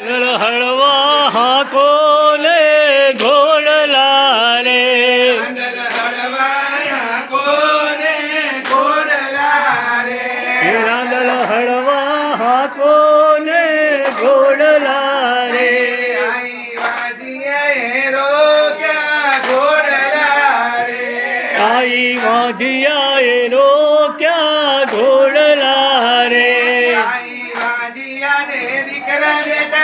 હળવા હાકો લે ઘોડલા રે રાંદલ હળવા હાકો ને ઘોડલા રે આઈ વાજિયા એ રો ક્યાં ઘોડલા રે આઈ વાજિયા ને દીકરા દેતા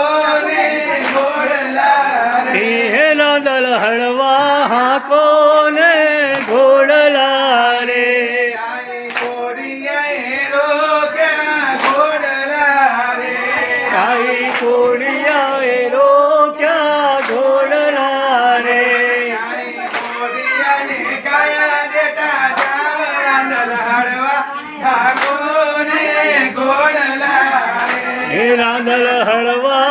કડવા કોને ઘોડલા રે રાંધલ હળવા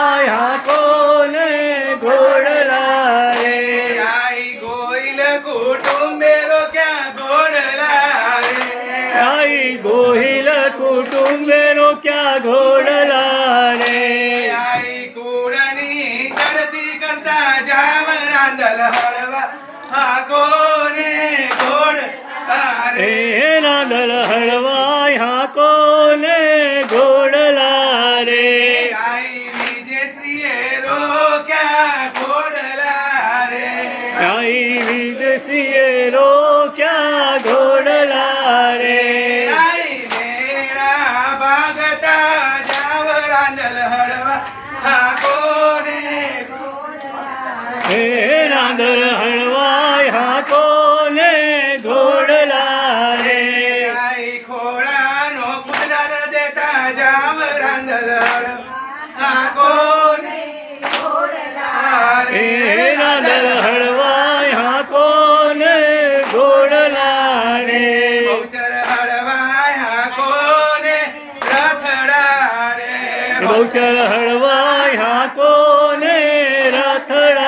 તું મેરો ક્યાં ઘોડલા રે આઈ ઘોડાની ચડતી કરતા જામ રાંદલ હળવા. હાકો ને ઘોડ રે રાંદલ હળવા હાકો ને ઘોડલા રે આઈ વિજયશ્રીએ રોક્યા ઘોડલા રે આઈ વિજયશ્રીએ રોક્યા ઘોડ બહુચર હળવાય હાકોને રથડા